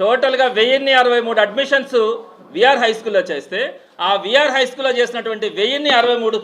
టోటల్గా వెయ్యిన్ని అరవై మూడు అడ్మిషన్స్ విఆర్ హై స్కూల్లో చేస్తే ఆ విఆర్ హై స్కూల్లో చేసినటువంటి వెయ్యిన్ని అరవై మూడు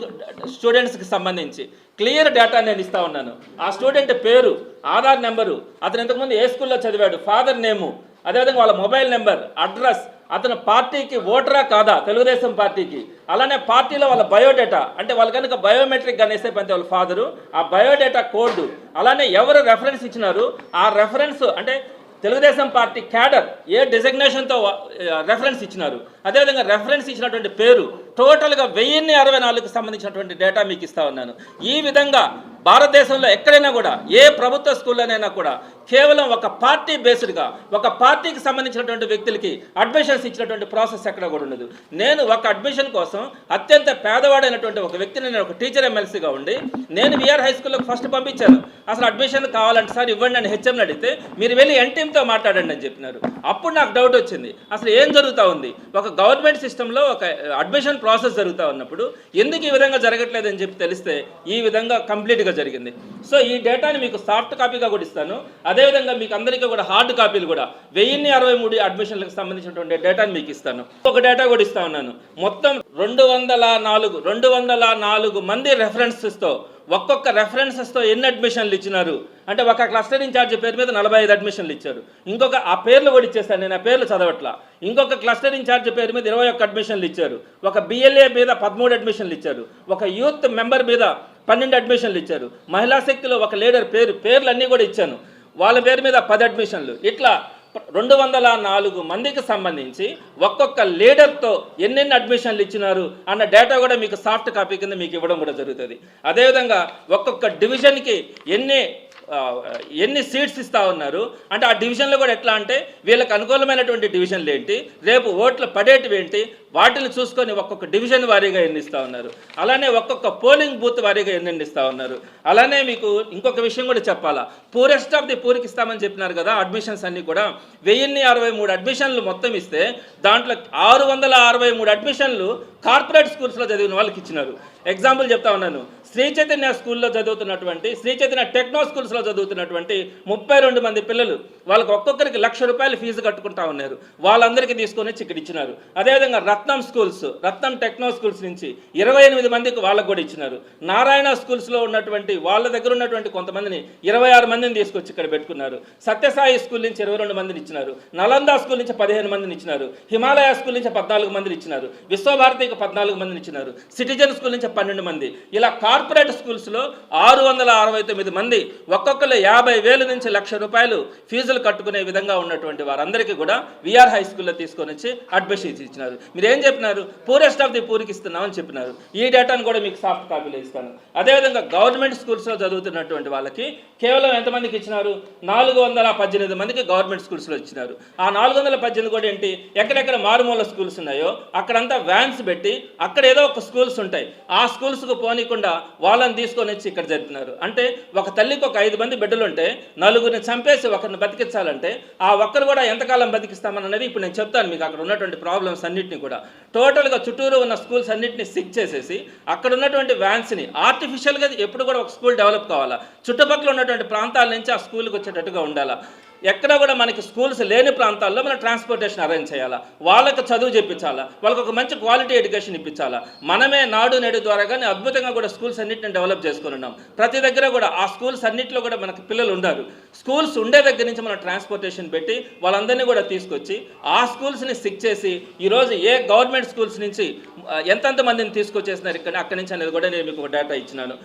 స్టూడెంట్స్కి సంబంధించి క్లియర్ డేటా నేను ఇస్తా ఉన్నాను. ఆ స్టూడెంట్ పేరు ఆధార్ నెంబరు అతను ఇంతకుముందు ఏ స్కూల్లో చదివాడు ఫాదర్ నేము అదేవిధంగా వాళ్ళ మొబైల్ నెంబర్ అడ్రస్ అతను పార్టీకి ఓటరా కాదా తెలుగుదేశం పార్టీకి. అలానే పార్టీలో వాళ్ళ బయోడేటా అంటే వాళ్ళు కనుక బయోమెట్రిక్ కానీ పంతే వాళ్ళ ఫాదరు ఆ బయోడేటా కోడ్ అలానే ఎవరు రెఫరెన్స్ ఇచ్చినారు ఆ రెఫరెన్స్ అంటే తెలుగుదేశం పార్టీ క్యాడర్ ఏ డిజగ్నేషన్తో రెఫరెన్స్ ఇచ్చినారు? అదేవిధంగా రెఫరెన్స్ ఇచ్చినటువంటి పేరు టోటల్గా వెయ్యిన్ని అరవై నాలుగుకి సంబంధించినటువంటి డేటా మీకు ఇస్తా ఉన్నాను. ఈ విధంగా భారతదేశంలో ఎక్కడైనా కూడా ఏ ప్రభుత్వ స్కూల్లోనైనా కూడా కేవలం ఒక పార్టీ బేస్డ్గా ఒక పార్టీకి సంబంధించినటువంటి వ్యక్తులకి అడ్మిషన్స్ ఇచ్చినటువంటి ప్రాసెస్ ఎక్కడ కూడా ఉండదు. నేను ఒక అడ్మిషన్ కోసం అత్యంత పేదవాడైనటువంటి ఒక వ్యక్తిని నేను ఒక టీచర్ ఎమ్మెల్సీగా ఉండి నేను విఆర్ హై స్కూల్లో ఫస్ట్ పంపించాను. అసలు అడ్మిషన్ కావాలంటే సార్ ఇవ్వండి అని హెచ్ఎంని అడిగితే మీరు వెళ్ళి ఎన్టీఎంతో మాట్లాడండి అని చెప్పినారు. అప్పుడు నాకు డౌట్ వచ్చింది. అసలు ఏం జరుగుతూ ఉంది? ఒక గవర్నమెంట్ సిస్టంలో ఒక అడ్మిషన్ ప్రాసెస్ జరుగుతూ ఉన్నప్పుడు ఎందుకు ఈ విధంగా జరగట్లేదు అని చెప్పి తెలిస్తే ఈ విధంగా కంప్లీట్గా జరిగింది. సో ఈ డేటాని మీకు సాఫ్ట్ కాపీగా కూడా ఇస్తాను. అదేవిధంగా మీకు అందరికీ కూడా హార్డ్ కాపీలు కూడా. వెయ్యిన్ని అరవై మూడు అడ్మిషన్లకు సంబంధించినటువంటి డేటాని మీకు ఇస్తాను. ఒక డేటా కూడా ఇస్తా ఉన్నాను. మొత్తం రెండు వందల నాలుగు రెండు వందల నాలుగు మంది రెఫరెన్సెస్తో ఒక్కొక్క రెఫరెన్సెస్తో ఎన్ని అడ్మిషన్లు ఇచ్చినారు? అంటే ఒక క్లస్టర్ ఇన్ఛార్జ్ పేరు మీద నలభై ఐదు అడ్మిషన్లు ఇచ్చారు. ఇంకొక ఆ పేర్లు కూడా ఇచ్చేస్తాను నేను ఆ పేర్లు చదవట్లా. ఇంకొక క్లస్టర్ ఇన్ఛార్జ్ పేరు మీద ఇరవై ఒక్క అడ్మిషన్లు ఇచ్చారు. ఒక బిఎల్ఏ మీద పదమూడు అడ్మిషన్లు ఇచ్చారు. ఒక యూత్ మెంబర్ మీద పన్నెండు అడ్మిషన్లు ఇచ్చారు. మహిళా శక్తిలో ఒక లీడర్ పేరు పేర్లు అన్నీ కూడా ఇచ్చాను. వాళ్ళ పేరు మీద పది అడ్మిషన్లు. ఇట్లా రెండు వందల నాలుగు మందికి సంబంధించి ఒక్కొక్క లీడర్తో ఎన్నెన్ని అడ్మిషన్లు ఇచ్చినారు అన్న డేటా కూడా మీకు సాఫ్ట్ కాపీ కింద మీకు ఇవ్వడం కూడా జరుగుతుంది. అదేవిధంగా ఒక్కొక్క డివిజన్కి ఎన్ని ఎన్ని సీట్స్ ఇస్తా ఉన్నారు? అంటే ఆ డివిజన్లో కూడా ఎట్లా అంటే వీళ్ళకి అనుకూలమైనటువంటి డివిజన్లు ఏంటి? రేపు ఓట్లు పడేటివి ఏంటి? వాటిని చూసుకొని ఒక్కొక్క డివిజన్ వారీగా ఎన్నిస్తూ ఉన్నారు? అలానే ఒక్కొక్క పోలింగ్ బూత్ వారీగా ఎన్నిస్తూ ఉన్నారు? అలానే మీకు ఇంకొక విషయం కూడా చెప్పాలా? పూరెస్ట్ ఆఫ్ ది పూర్కి ఇస్తామని చెప్పినారు కదా అడ్మిషన్స్ అన్నీ కూడా. వెయ్యిన్ని అరవై మూడు అడ్మిషన్లు మొత్తం ఇస్తే దాంట్లో ఆరు వందల అరవై మూడు అడ్మిషన్లు కార్పొరేట్ స్కూల్స్లో చదివిన వాళ్ళకి ఇచ్చినారు. ఎగ్జాంపుల్ చెప్తా ఉన్నాను. శ్రీ చైతన్య స్కూల్లో చదువుతున్నటువంటి శ్రీ చైతన్య టెక్నో స్కూల్స్లో చదువుతున్నటువంటి ముప్పై రెండు మంది పిల్లలు వాళ్ళకి ఒక్కొక్కరికి లక్ష రూపాయలు ఫీజు కట్టుకుంటా ఉన్నారు. వాళ్ళందరికీ తీసుకొని చిక్కడిచ్చినారు ఇక్కడ ఇచ్చినారు. అదేవిధంగా Ratnam schools Ratnam techno schools నుంచి ఇరవై ఎనిమిది మందికి వాళ్ళకు కూడా ఇచ్చినారు. నారాయణ స్కూల్స్లో ఉన్నటువంటి వాళ్ళ దగ్గర ఉన్నటువంటి కొంతమందిని ఇరవై ఆరు మందిని తీసుకొచ్చి ఇక్కడ పెట్టుకున్నారు. సత్యసాయి స్కూల్ నుంచి ఇరవై రెండు మందిని ఇచ్చినారు. నలంద స్కూల్ నుంచి పదిహేను మందిని ఇచ్చినారు. హిమాలయ స్కూల్ నుంచి పద్నాలుగు మందిని ఇచ్చినారు. విశ్వభారతికి పద్నాలుగు మందిని ఇచ్చినారు. సిటిజన్ స్కూల్ నుంచి పన్నెండు మంది. ఇలా కార్పొరేట్ స్కూల్స్లో ఆరు వందల అరవై తొమ్మిది మంది ఒక్కొక్కరు యాభై వేల నుంచి లక్ష రూపాయలు ఫీజులు కట్టుకునే విధంగా ఉన్నటువంటి వారందరికీ కూడా విఆర్ హై స్కూల్లో తీసుకొని వచ్చి అడ్మిషన్స్ ఇచ్చినారు. మీరు ఏం చెప్పినారు పూరెస్ట్ ఆఫ్ ది పూరికి ఇస్తున్నామని చెప్పినారు. ఈ డేటాను కూడా మీకు సాఫ్ట్ కాపీలో ఇస్తాను. అదేవిధంగా గవర్నమెంట్ స్కూల్స్లో చదువుతున్నటువంటి వాళ్ళకి కేవలం ఎంతమందికి ఇచ్చినారు? నాలుగు వందల పద్దెనిమిది మందికి గవర్నమెంట్ స్కూల్స్లో ఇచ్చినారు. ఆ నాలుగు వందల పద్దెనిమిది కూడా ఏంటి? ఎక్కడెక్కడ మారుమూల స్కూల్స్ ఉన్నాయో అక్కడంతా వ్యాన్స్ పెట్టి అక్కడ ఏదో ఒక స్కూల్స్ ఉంటాయి. ఆ స్కూల్స్కు పోనీకుండా వాళ్ళని తీసుకొని వచ్చి ఇక్కడ జరుపుతున్నారు అంటే ఒక తల్లికి ఒక ఐదు మంది బిడ్డలు ఉంటే నలుగురిని చంపేసి ఒకరిని బతికించాలంటే ఆ ఒక్కరు కూడా ఎంతకాలం బతికిస్తామన్నది ఇప్పుడు నేను చెప్తాను మీకు. అక్కడ ఉన్నటువంటి ప్రాబ్లమ్స్ అన్నింటినీ కూడా. టోటల్గా చుట్టూరు ఉన్న స్కూల్స్ అన్నింటినీ సిక్ చేసేసి అక్కడ ఉన్నటువంటి వ్యాన్స్ని ఆర్టిఫిషియల్గా ఎప్పుడు కూడా ఒక స్కూల్ డెవలప్ కావాలా? చుట్టుపక్కల ఉన్నటువంటి ప్రాంతాల నుంచి ఆ స్కూల్కి వచ్చేటట్టుగా ఉండాలా? ఎక్కడ కూడా మనకి స్కూల్స్ లేని ప్రాంతాల్లో మనం ట్రాన్స్పోర్టేషన్ అరేంజ్ చేయాలా? వాళ్ళకి చదువు చెప్పించాలా? వాళ్ళకి ఒక మంచి క్వాలిటీ ఎడ్యుకేషన్ ఇప్పించాలా? మనమే నాడు నేడు ద్వారా కానీ అద్భుతంగా కూడా స్కూల్స్ అన్నింటిని డెవలప్ చేసుకుని ఉన్నాం. ప్రతి దగ్గర కూడా ఆ స్కూల్స్ అన్నింటిలో కూడా మనకి పిల్లలు ఉన్నారు స్కూల్స్ ఉండే దగ్గర నుంచి మనం ట్రాన్స్పోర్టేషన్ పెట్టి వాళ్ళందరినీ కూడా తీసుకొచ్చి ఆ స్కూల్స్ని సిక్ చేసి ఈరోజు ఏ గవర్నమెంట్ స్కూల్స్ నుంచి ఎంతంత ఎంతెంత మందిని తీసుకొచ్చేసినారు ఇక్కడ అక్కడి నుంచి అనేది కూడా నేను మీకు ఒక డేటా ఇచ్చినాను.